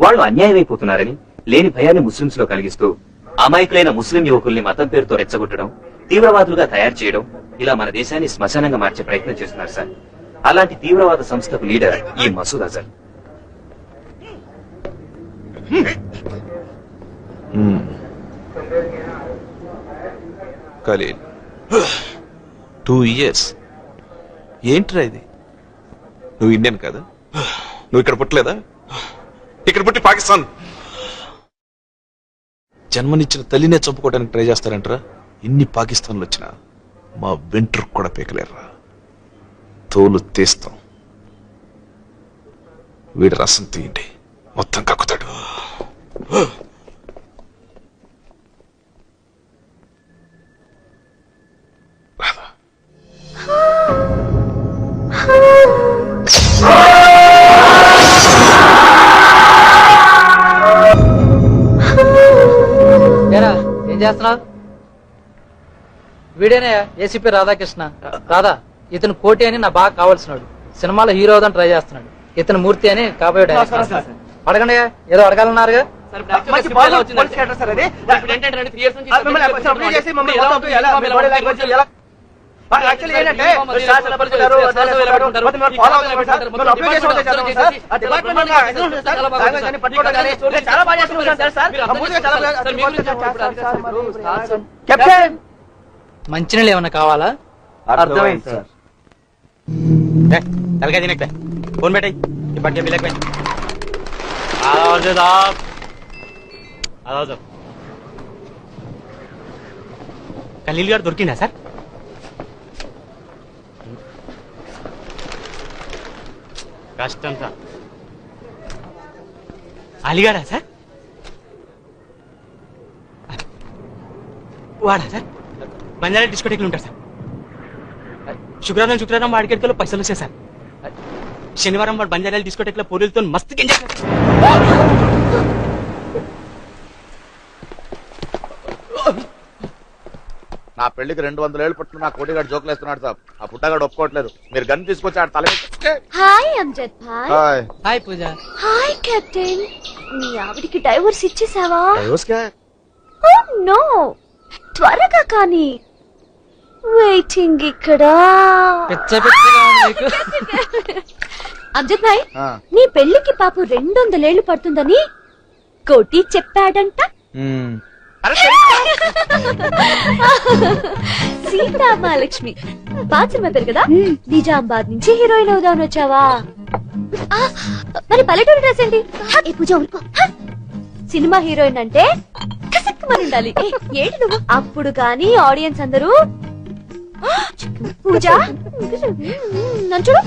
వాళ్ళు అన్యాయమైపోతున్నారని లేని భయాన్ని ముస్లింస్లో కలిగిస్తూ అమాయకులైన ముస్లిం యువకుల్ని మతం పేరుతో రెచ్చగొట్టడం తీవ్రవాదులుగా తయారు చేయడం ఇలా మన దేశాన్ని శ్మశానంగా మార్చే ప్రయత్నం చేస్తున్నారు సార్. అలాంటి తీవ్రవాద సంస్థకు లీడర్ ఈ మసూద్ అజర్. ఖలీల్. Two years. ఏంట్రా ఇది? నువ్వు ఇండియన్ కదా? నువ్వు ఇక్కడ పుట్టలేదా? ఇక్కడ పుట్టి పాకిస్తాన్. జన్మనిచ్చిన తల్లినే చంపుకోవడానికి ట్రై చేస్తారంటరా? ఇన్ని పాకిస్తాన్లు వచ్చినా మా వెంట్రు కూడా పీకలేరురా. తోలు తీస్తాం. వీడి రసం తీయండి. మొత్తం కక్కుతాడు. చేస్తున్నావు వీడేనే ఏసీపీ రాధాకృష్ణ. రాధా ఇతను కోటి అని నా బాగా కావాల్సినాడు. సినిమాలో హీరో అవుదాని ట్రై చేస్తున్నాడు. ఇతను మూర్తి అని కాబోయే డైరెక్టర్. అడగండి ఏదో అడగాలన్నారుగా? సార్ యాక్చువల్లీ ఏంటంటే శాసన చాలా బాగా బాగా కెప్టెన్! మంచినీళ్ళు ఏమన్నా కావాలా? అర్థమైంది సార్. తలకాయ తినక ఫోన్ పెట్టాయి. ఇప్పటికే బిల్లకి సాబ్. ఖలీల్ గారు దొరికిందా సార్? కష్టం సార్. అలిగారా సార్? వాడా సార్? బంజారా డిస్కోటెక్లు ఉంటారు సార్. శుక్రవారం శుక్రవారం వాడికెళ్ళి పైసలు వచ్చాయి సార్. శనివారం వాడు బంజారాలు డిస్కోటెక్ల పూరీలతో మస్తు ఎంజాయ్ నా పెళ్ళికి రెండు వందల ఏళ్ళు పుట్టిన నా కోటిగాడు జోకులు వేస్తున్నాడు సార్ ఆ పుట్టగాడు ఒప్పుకోవట్లేదు. మీరు గన్ తీసుకొచ్చి ఆడ తల మీద- హాయ్ భాయ్. Hi. Hi Pooja. Hi captain. మీ ఆవిడికి డైవర్స్ ఇచ్చేసావా? డైవర్స్కా? Oh no. త్వరగా కానీ. వెయిటింగ్ ఇక్కడ. పిచ్చ పిచ్చగా ఉంది నీకు. అమ్జద్ భాయ్ ఆ. నీ పెళ్ళికి పాపు రెండు వందలేళ్ళు పడుతుందని కోటి చెప్పాడంట. మ్మ్. సీతా మహాలక్ష్మి సినిమా పేరు కదా నిజామాబాద్ నుంచి హీరోయిన్ అవుదామని వచ్చావా? మరి పల్లెటూరు డ్రెస్ ఏంటి? ఏ పూజ ఊరుకో! సినిమా హీరోయిన్ అంటే కసక్కుమని ఉండాలి. ఏంటి నువ్వు? అప్పుడు కానీ ఆడియన్స్ అందరూ పూజ? నన్ను చూడు.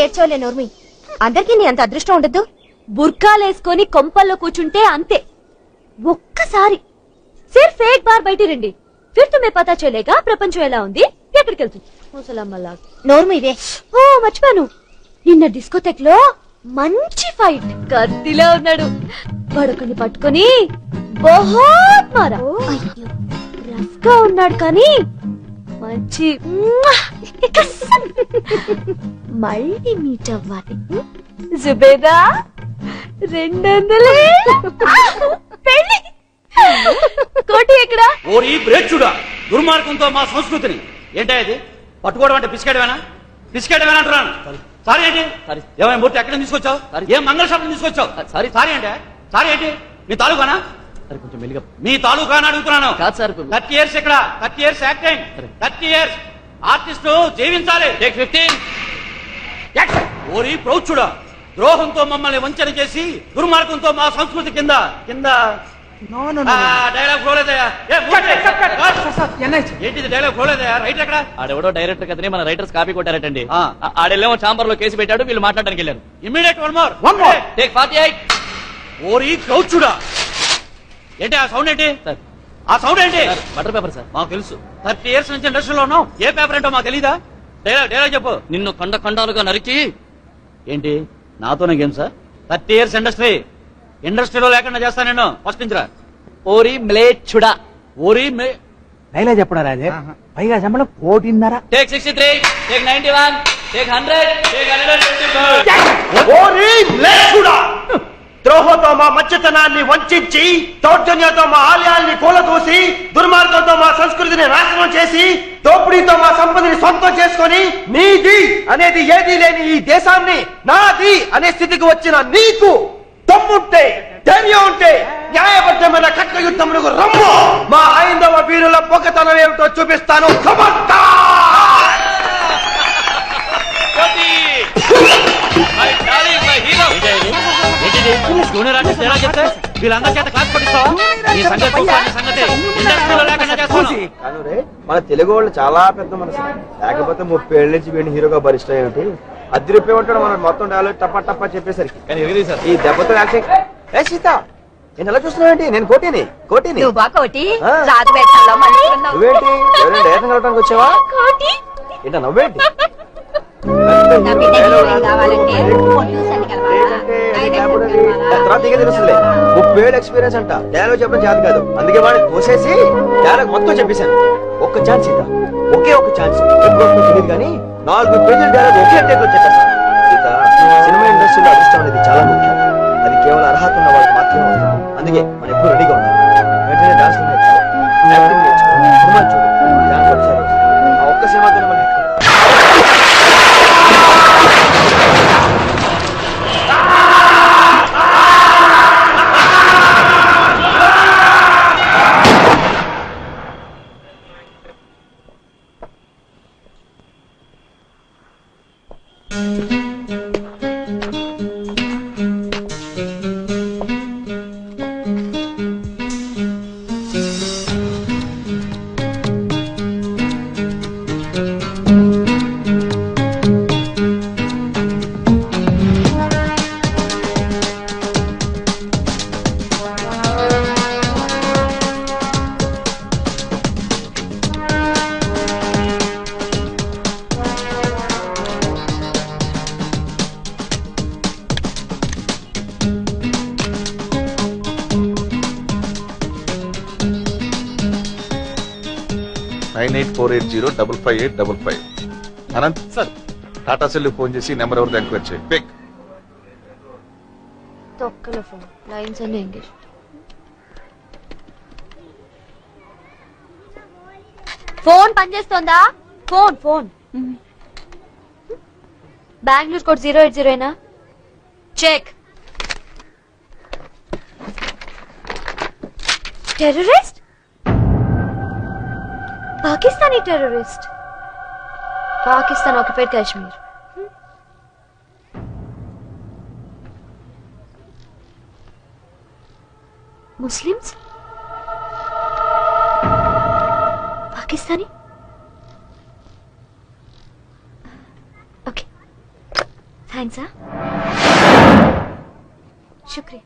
ఏడ్చోలే నోర్మి. అందరికీ నీ అంత అదృష్టం ఉండదు బుర్కాలేసుకొని కొంపల్లో కూర్చుంటే అంతే. ఒక్కసారి సిర్ఫ్ ఏక్ బార్ బయట రండి. ఫిర్ తుమ్మే పతా చలేగా ప్రపంచం ఎలా ఉంది? ఎక్కడికి వెళ్తుంది? ముసలమ్మలా. నోర్మి ఇదే. ఓ మర్చిపోయాను. నిన్న డిస్కోటెక్లో మంచి ఫైట్. కత్తిలో ఉన్నాడు. పడుకొని పట్టుకొని బహుత్ మారా. రఫ్గా ఉన్నాడు కానీ మంచి! మళ్ళీ మీట్ అవ్వాలి. జుబేదా రెండు వందలే పెళ్ళి. కోటి ఎక్కడ? ఓరి బ్రేచ్చుడా దుర్మార్గంతో మా సంస్కృతిని. ఏంటా ఇది? పట్టుకోవడం అంటే పిసికేయడమేనా పిసికేయడమేనా అంటున్నాను సారీ. ఏంటి? ఏమైనా మూర్తి ఎక్కడ తీసుకొచ్చావు? ఏం మంగళ షాప్ తీసుకొచ్చావు సారీ. సారీ అంటే? సారీ ఏంటి? మీ తాలూకానా? కొంచెం మెల్లిగా. మీ తాలూకా అని అడుగుతున్నాను. కాదు సార్ థర్టీ ఇయర్స్ ఇక్కడ thirty years acting. Thirty years artist జీవించాలి. ఫిఫ్టీన్ ఓరి ప్రౌచుడా ద్రోహంతో మమ్మల్ని వంచన చేసి దుర్మార్గంతో మా సంస్కృతి కింద కింద డైలాగ్ ఫ్లోలేదయా ఏంటిది డైలాగ్ ఫ్లోలేదయా రైట్ ఎక్కడ? ఆడెవడో డైరెక్టర్ కదని మన రైటర్స్ కాపీ కొట్టారటండి. ఆడెళ్ళేమో చాంబర్లో కేసు పెట్టాడు వీళ్ళు మాట్లాడడానికి వెళ్ళారు. Immediate one more one more take eight ఓరి ప్రౌచుడా ఏంటి ఆ సౌండ్ ఏంటి? సార్. ఆ సౌండ్ ఏంటి? Butter paper sir. మాకు తెలుసు. థర్టీ ఇయర్స్ నుంచి ఇండస్ట్రీలో ఉన్నాం. ఏ పేపర్ ఏంటో మాకు తెలీదా? డైలాగ్ డైలాగ్ చెప్పు. నిన్ను ఖండ ఖండాలుగా నరికి. ఏంటి? నాతోనే game sir thirty years industry. ఇండస్ట్రీలో లేకుండా చేస్తా నేను. ఫస్ట్ నుంచి రా. ఓరి మ్లేచ్చుడా ఓరి మే డైలాగ్ చెప్పడా రాజే పైగా శంబళం కోటిన్నర. Take sixty three take ninety one take hundred take hundred ఓరి లేచుడా ద్రోహం గౌరవంతో మా మధ్యతనాన్ని వంచి దౌర్జన్యంతో మా ఆలయాల్ని కూలదూసి దుర్మార్గంతో మా సంస్కృతిని నాశనం చేసి దోపిడీతో మా సంపదని సొంతం చేసుకొని నీది అనేది ఏదీ లేని ఈ దేశాన్ని నాది అనే స్థితికి వచ్చిన నీకు దమ్ముంటే ధైర్యం ఉంటే న్యాయబద్ధమైన కట్ల యుద్ధములకు రమ్ము. మా ఐందవ వీరుల పొగతనం ఏమిటో చూపిస్తాను. వీళ్ళందరి చేత క్లాస్ పట్టిస్తావా ఈ సంగతి సంగతి ఇండస్ట్రీలో లేకుండా చేస్తాను మన తెలుగు వాళ్ళు చాలా పెద్ద మనసు. లేకపోతే ముప్పై ఏళ్ళ నుంచి వీడిని హీరోగా భరిష్టం ఏమిటి అద్దె రూపాయి ఉంటాడు మనం మొత్తం డైలాగ్ టప్ప టప్ప చెప్పేసరికి ఈ దెబ్బతో యాక్టింగ్ ఏ సీత నేను ఎలా చూస్తున్నావు నేను కోటిని కోటిని. నువ్వు. రాజు వేషంలో ఉన్నావు. నువ్వేంటి? ఎవరైనా డైరెక్షన్ కలవడానికి వచ్చావా? కోటి? ఏంటా నవ్వేంటి? నా బిడ్డ హీరోయిన్ కావాలంటే ప్రొడ్యూసర్ని కలవాలా? డైరెక్టర్ని కలవాలా? తర్వాత దిగే తెలుస్తుంది. ముప్పై ఏళ్ళు ఎక్స్పీరియన్స్ అంట. డైలాగ్ చెప్పడం చేత కాదు. అందుకే వాడిని కోసేసి డైలాగ్ మొత్తం చెప్పేశాను. ఒక్క ఛాన్స్ సీత ఒకే ఒక ఛాన్స్ ఎప్పుడు వస్తుందో తెలియదు కానీ నాలుగు పేజీల డైలాగ్ ఒకే టేక్లో చెప్పేస్తాను సినిమా ఇండస్ట్రీలో అదృష్టం అనేది చాలా ముఖ్యం. అది కేవలం అర్హత ఉన్న వాళ్ళకి మాత్రమే వస్తుంది అందుకే మనం ఎప్పుడు రెడీగా ఉండాలి. వెంటనే డాన్స్ నేర్చుకో. యాక్టింగ్ నేర్చుకో. సినిమా చూడు. డాన్స్ ఒకసారి ఆ ఒక్క సినిమాతోనే eight four eight zero double five eight double five. Anant? Sir. Tata cell phone చేసి నెంబర్ ఎవరిది ఎంక్వైరీ చేయి. పిక్ తొక్కల ఫోన్. లైన్స్ అన్ని engage. Phone పనిచేస్తోందా phone phone. Bengaluru code zero eight జీరోనా check. Terrorist? Pakistani terrorist. Pakistan occupied Kashmir. Muslims? Pakistani? Okay. Thanks శుక్రియా.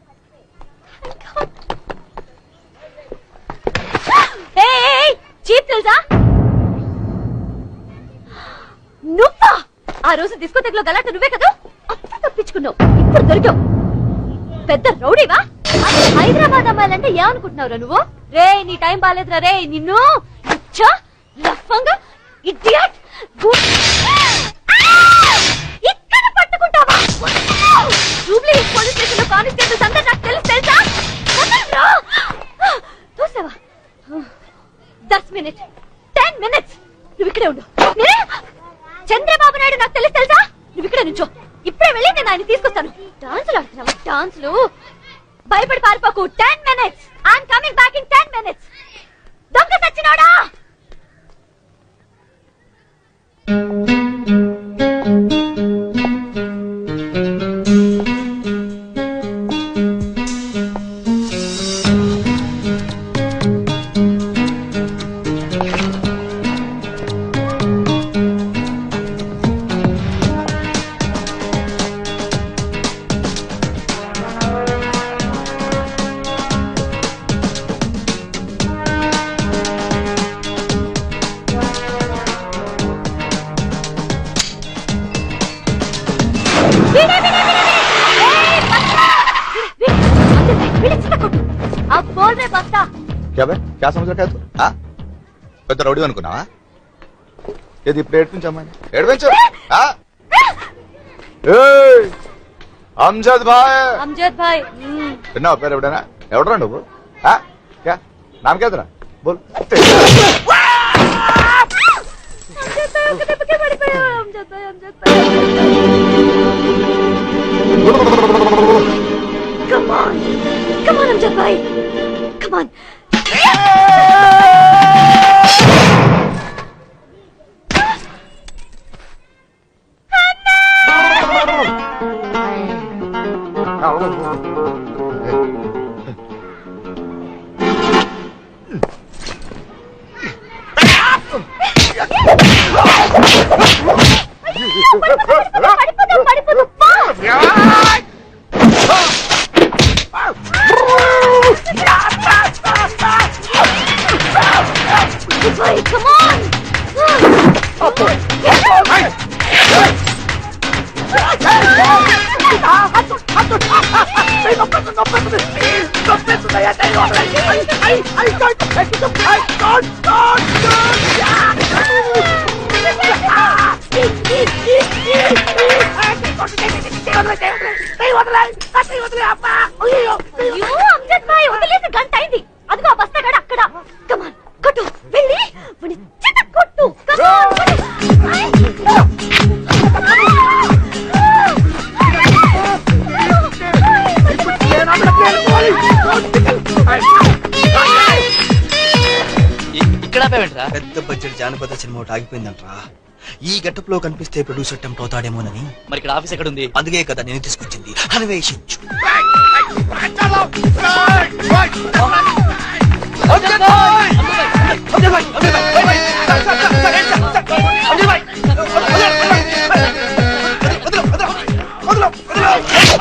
ఆ రోజు discotheque గలాట నువ్వే కదా? అప్పుడు తప్పించుకున్నావు. ఇప్పుడు దొరికావు. పెద్ద రౌడీవా? హైదరాబాద్ అమ్మాయిలంటే ఏమనుకుంటున్నావురా నువ్వు? రే నీ టైం బాగాలేదురా రే నిన్ను చ్చ, లఫంగా ఇడియట్ ఇక్కడ పట్టుకుంటావా? జూబ్లీ పోలీస్ స్టేషన్లో కానిస్టేబుల్స్ అందరూ నాకు తెలుసు తెలుసా? చూసావా దస్ మినిట్ టెన్ మినిట్స్. నువ్వు ఇక్కడే ఉండు. చంద్రబాబు నాయుడు నాకు తెలుసు తెలుసా? నువ్వు ఇక్కడ నుంచో. ఇప్పుడే వెళ్ళి నేను ఆయన తీసుకొస్తాను. డాన్సులు ఆడుతున్నావు? డాన్సులు? భయపడి పారిపోకు. Ten minutes I'm coming back in ten minutes దొంగ సచ్చినోడా? अब बोल रहे बस्ता क्या बे क्या समझ रखा है तू ఆ? పెద్ద రౌడీ అనుకున్నావా ఏది ఇప్పుడు ఏడిపించు అమ్మాయిని ఏడిపించు ఆ? ఏయ్! అంజద్ భాయ్ అమ్జద్ భాయ్ మ్మ్. విన్నావు పేరు ఎవడైనా ఎవడరా నువ్వు ఆ? క్యా నామ్ కేదరా బోల్ అమ్జద్ భాయ్ ఒక దెబ్బకే పడిపోయావు అమ్జద్ భాయ్ Come on. వదిలేసి గంట అయింది. అదిగో ఆ బస్తాగాడు అక్కడ. కమాన్ కొట్టు వెళ్ళి. వాడిని చిత కొట్టు. ఇక్కడ పెద్ద బడ్జెట్ జానపద సినిమా ఒకటి ఆగిపోయిందంట్రా. ఈ గెటప్లో కనిపిస్తే ప్రొడ్యూసర్ టెంప్ట్ అవుతాడేమోనని. మరి ఇక్కడ ఆఫీస్ ఎక్కడ ఉంది అందుకే కదా నేను తీసుకొచ్చింది. అన్వేషించు.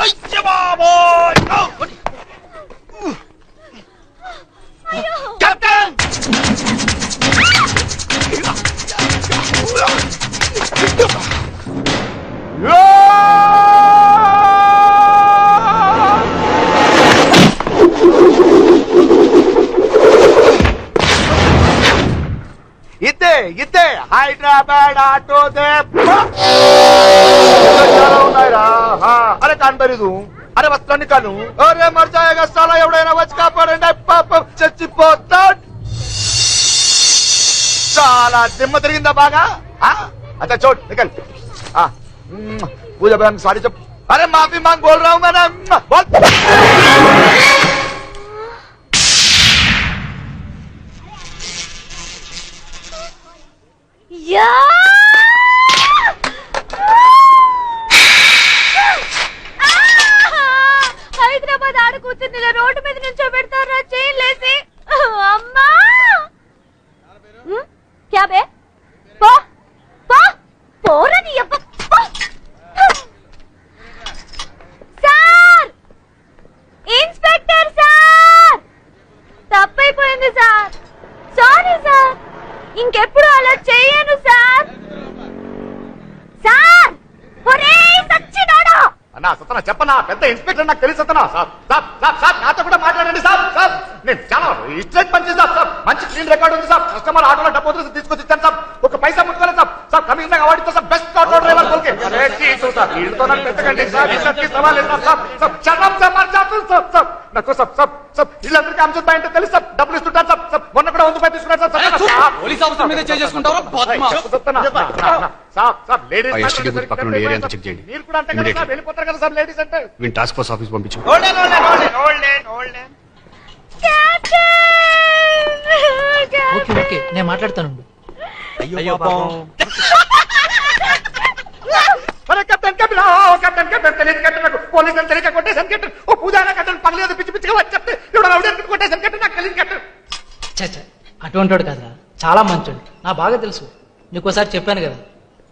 ఇద్దే ఖరీదు అరే వస్తాను కాను అరే మర్చాయగా స్థలం ఎవడైనా వచ్చి కాపాడండి. పాపం చచ్చిపోతా చాలా దిమ్మ తిరిగిందా బాగా? అచ్చా చోట్ నికల్ పూజ సారీ చెప్పు. అరే మాఫీ మాకు బోల్. రావు Yeah! ఇన్స్పెక్టర్ నాకు తెలిసి సతనా సార్ సార్ సార్ సార్ నాతో కూడా మాట్లాడండి సార్ సార్. నేను చాలా ఇస్టేట్ పని చేస్తాను సార్. మంచి క్లీన్ రికార్డ్ ఉంది సార్. కస్టమర్ ఆటోలో డబ్బు వదిలేసి తీసుకొచ్చి ఇచ్చాను సార్. ఒక పైసా ముట్టుకోలేదు సార్. సార్ కమింగ్ నాకు award sir best auto driver బోల్కే అరే చీటు సార్. వీళ్ళతో నాకు పెట్టకండి సార్. ఇద్దరికి సవాల్ లేదు సార్. సార్ చర్రం సార్ మరి చేస్తాను సార్ సార్. నాకు సార్ సార్ సార్ వీళ్ళందరికీ అంశం అంటే తెలుసు సార్. డబ్బులు ఇస్తుంటారు సార్. సార్ మొన్న కూడా వంద పై తీసుకున్నారు సార్ సార్ పోలీస్ ఆఫీసర్ మీద చేసుకుంటారా సతనా, సార్ సార్ లేడీస్ ఆ ఎస్టీడీ బూత్ పక్కన ఉండే ఏరియా అంతా చెక్ చేయండి. మీరు కూడా అంతే కదా సార్ వెళ్ళిపోతారు కదా సార్ లేడీస్ అంటే. వీళ్ళు టాస్క్ ఫోర్స్ ఆఫీస్ పంపించు. ఓకే ఓకే నేను మాట్లాడతాను. అయ్యో పాపం. అరే కెప్టెన్ కెప్టెన్ ఓ కెప్టెన్ కెప్టెన్ తెలియదు కెప్టెన్ నాకు. పోలీస్ అని తెలియక కొట్టేసాను కెప్టెన్ ఓ పూజారా కెప్టెన్ పగలేదు పిచ్చి పిచ్చిగా వచ్చి చెప్తే ఇప్పుడు రౌడీ కొట్టేసాను కెప్టెన్ నాకు తెలియదు కెప్టెన్ చచ్చా అటువంటి వాడు కదరా. చాలా మంచోడు. నా బాగా తెలుసు. నీకోసారి చెప్పాను కదా.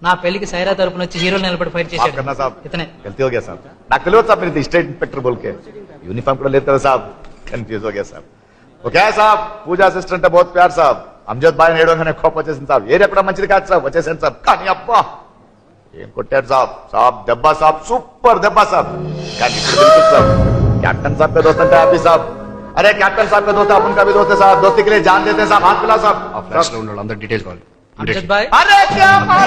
నా పెళ్లికి సైరా తరపున వచ్చి హీరో నిలబడి ఫైట్ माफ करना చేశాడు साहब ఇతనే गलती हो गया साहब నాకు తెలియదు సార్ మీరు స్టేట్ ఇన్స్పెక్టర్ बोल के यूनिफॉर्म కూడా లేదు కదా సాబ్ కన్ఫ్యూజ్ हो गया साहब ఓ క్యా సాబ్ పూజా అసిస్టెంట్ बहुत प्यार సాబ్ అమ్జద్ బాయ్ నేడోగానే కోపం వచ్చేసింది సాబ్ ఏరియా కూడా మంచిది కాదు సాబ్ వచ్చేసాను సాబ్ కానీ అబ్బా ఏం కొట్టాడు సాబ్ సాబ్ దెబ్బ సాబ్ సూపర్ దెబ్బ సాబ్ కానీ ఇప్పుడు बिल्कुल साहब कैप्टन साहब का दोस्त है आप ही साहब अरे कैप्टन साहब का दोस्त है अपन का भी दोस्त है साहब दोस्ती के लिए जान देते हैं साहब हाथ मिला साहब ఆ ఫ్లాష్ లో ఉన్న వాళ్ళందరూ డీటెయిల్స్ కావాలి అమ్జద్ బాయ్ अरे क्या मार